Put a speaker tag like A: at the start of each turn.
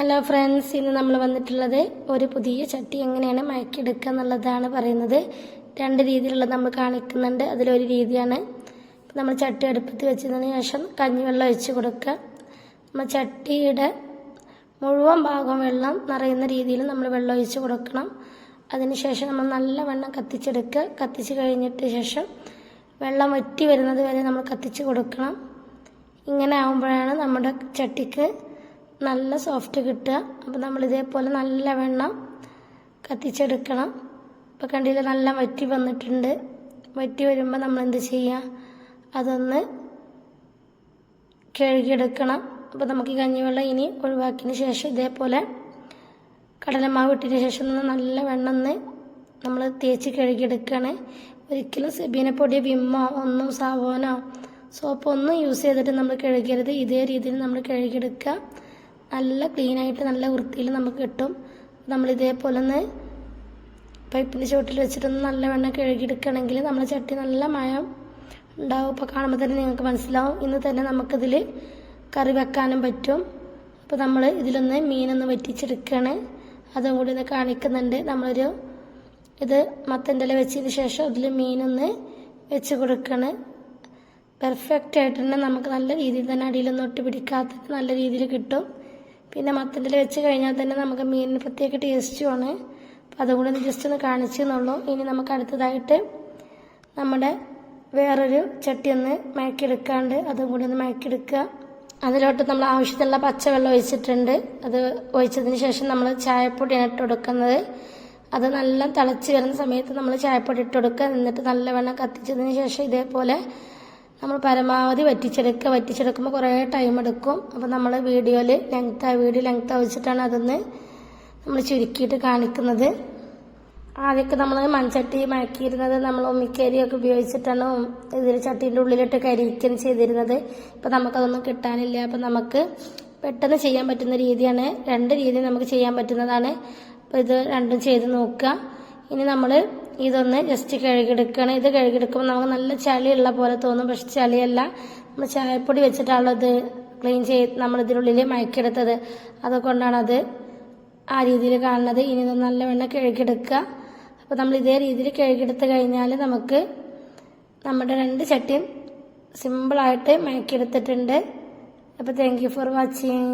A: Hello friends ഇന്ന് നമ്മൾ വന്നിട്ടുള്ളത് ഒരു പുതിയ ചട്ടി എങ്ങനെയാണ് മയക്കിയെടുക്കുക എന്നുള്ളതാണ് പറയുന്നത്. രണ്ട് രീതിയിലുള്ള നമ്മൾ കാണിക്കുന്നുണ്ട്. അതിലൊരു രീതിയാണ് നമ്മൾ ചട്ടി അടുപ്പത്ത് വെച്ചതിന് ശേഷം കഞ്ഞിവെള്ളം ഒഴിച്ച് കൊടുക്കുക. നമ്മൾ ചട്ടിയുടെ മുഴുവൻ ഭാഗം വെള്ളം നിറയുന്ന രീതിയിൽ നമ്മൾ വെള്ളം ഒഴിച്ച് കൊടുക്കണം. അതിനുശേഷം നമ്മൾ നല്ല വെള്ളം കത്തിച്ചെടുക്കുക. കത്തിച്ച് കഴിഞ്ഞിട്ട് ശേഷം വെള്ളം വറ്റി വരുന്നത് വരെ നമ്മൾ കത്തിച്ച് കൊടുക്കണം. ഇങ്ങനെ ആകുമ്പോഴാണ് നമ്മുടെ ചട്ടിക്ക് നല്ല സോഫ്റ്റ് കിട്ടുക. അപ്പോൾ നമ്മൾ ഇതേപോലെ നല്ല വെണ്ണം കത്തിച്ചെടുക്കണം. ഇപ്പോൾ കണ്ടില്ല നല്ല വറ്റി വന്നിട്ടുണ്ട്. വറ്റി വരുമ്പോൾ നമ്മൾ എന്ത് ചെയ്യുക അതൊന്ന് കഴുകിയെടുക്കണം. അപ്പോൾ നമുക്ക് ഈ കഞ്ഞിവെള്ളം ഇനി ഒഴിവാക്കിയതിന് ശേഷം ഇതേപോലെ കടലമാവ് ഇട്ടതിന് ശേഷം നല്ല വെണ്ണം ഒന്ന് നമ്മൾ തേച്ച് കഴുകിയെടുക്കുകയാണ്. ഒരിക്കലും സെബീനെ പൊടിയോ വിമ്മോ ഒന്നും സാവോനോ സോപ്പൊന്നും യൂസ് ചെയ്തിട്ട് നമ്മൾ കഴുകരുത്. ഇതേ രീതിയിൽ നമ്മൾ കഴുകിയെടുക്കുക. നല്ല ക്ലീനായിട്ട് നല്ല വൃത്തിയിൽ നമുക്ക് കിട്ടും. നമ്മൾ ഇതേപോലെ ഒന്ന് പൈപ്പിന്റെ ചുവട്ടിൽ വെച്ചിട്ടൊന്ന് നല്ല വെണ്ണം കഴുകിയെടുക്കുകയാണെങ്കിൽ നമ്മുടെ ചട്ടി നല്ല മയം ഉണ്ടാവും. അപ്പോൾ കാണുമ്പോൾ തന്നെ നിങ്ങൾക്ക് മനസ്സിലാവും. ഇന്ന് തന്നെ നമുക്കിതിൽ കറി വെക്കാനും പറ്റും. അപ്പോൾ നമ്മൾ ഇതിലൊന്ന് മീനൊന്ന് വറ്റിച്ചെടുക്കുകയാണ്. അതും കൂടി ഒന്ന് കാണിക്കുന്നുണ്ട്. നമ്മളൊരു ഇത് മത്തന്റെ വെച്ചതിന് ശേഷം അതിൽ മീനൊന്ന് വെച്ച് കൊടുക്കുകയാണ്. പെർഫെക്റ്റ് ആയിട്ട് തന്നെ നമുക്ക് നല്ല രീതിയിൽ തന്നെ അടിയിലൊന്നും ഒട്ടി പിടിക്കാത്ത നല്ല രീതിയിൽ കിട്ടും. പിന്നെ മത്തന്റെ വെച്ച് കഴിഞ്ഞാൽ തന്നെ നമുക്ക് മീനിന് പ്രത്യേക ടേസ്റ്റുമാണ് അപ്പോൾ അതുകൂടി ഒന്ന് ജസ്റ്റ് ഒന്ന് കാണിച്ചെന്നുള്ളൂ ഇനി നമുക്ക് അടുത്തതായിട്ട് നമ്മുടെ വേറൊരു ചട്ടി ഒന്ന് മയക്കിയെടുക്കാണ്ട് അതും കൂടി ഒന്ന് മയക്കിയെടുക്കുക. അതിലോട്ട് നമ്മൾ ആവശ്യത്തിനുള്ള പച്ചവെള്ളം ഒഴിച്ചിട്ടുണ്ട്. അത് ഒഴിച്ചതിന് ശേഷം നമ്മൾ ചായപ്പൊടിയാണ് ഇട്ട് കൊടുക്കുന്നത്. അത് നല്ല തിളച്ച് വരുന്ന സമയത്ത് നമ്മൾ ചായപ്പൊടി ഇട്ട് കൊടുക്കുക. എന്നിട്ട് നല്ലവണ്ണം കത്തിച്ചതിന് ശേഷം ഇതേപോലെ നമ്മൾ പരമാവധി വറ്റിച്ചെടുക്കുക വറ്റിച്ചെടുക്കുമ്പോൾ കുറേ ടൈം എടുക്കും. അപ്പോൾ നമ്മൾ വീഡിയോയിൽ ലെങ്ത് വീഡിയോ ലെങ്ത് വെച്ചിട്ടാണ് അതൊന്ന് നമ്മൾ ചുരുക്കിയിട്ട് കാണിക്കുന്നത്. ആദ്യമൊക്കെ നമ്മൾ മൺചട്ടി മയക്കിയിരുന്നത് നമ്മൾ ഉമ്മിക്കരിയൊക്കെ ഉപയോഗിച്ചിട്ടാണ് ഇതിൽ ചട്ടീന്റെ ഉള്ളിലിട്ട് കരിക്കുകയും ചെയ്തിരുന്നത്. ഇപ്പം നമുക്കതൊന്നും കിട്ടാനില്ല. അപ്പം നമുക്ക് പെട്ടെന്ന് ചെയ്യാൻ പറ്റുന്ന രീതിയാണ്. രണ്ട് രീതി നമുക്ക് ചെയ്യാൻ പറ്റുന്നതാണ്. അപ്പോൾ ഇത് രണ്ടും ചെയ്ത് നോക്കുക. ഇനി നമ്മൾ ഇതൊന്ന് ജസ്റ്റ് കഴുകിയെടുക്കണം ഇത് കഴുകിയെടുക്കുമ്പോൾ നമുക്ക് നല്ല ചളിയുള്ള പോലെ തോന്നും. പക്ഷെ ചളിയല്ല. നമ്മൾ ചായപ്പൊടി വെച്ചിട്ടാണത് ക്ലീൻ ചെയ്ത് നമ്മൾ ഇതിനുള്ളിൽ മയക്കെടുത്തത് അതുകൊണ്ടാണത് ആ രീതിയിൽ കാണുന്നത്. ഇനി ഇത് നല്ലവണ്ണം കഴുകിയെടുക്കുക. അപ്പോൾ നമ്മൾ ഇതേ രീതിയിൽ കഴുകിയെടുത്ത് കഴിഞ്ഞാൽ നമുക്ക് നമ്മുടെ രണ്ട് ചട്ടിയും സിമ്പിളായിട്ട് മയക്കിയെടുത്തിട്ടുണ്ട്. അപ്പോൾ താങ്ക് യു ഫോർ വാച്ചിങ്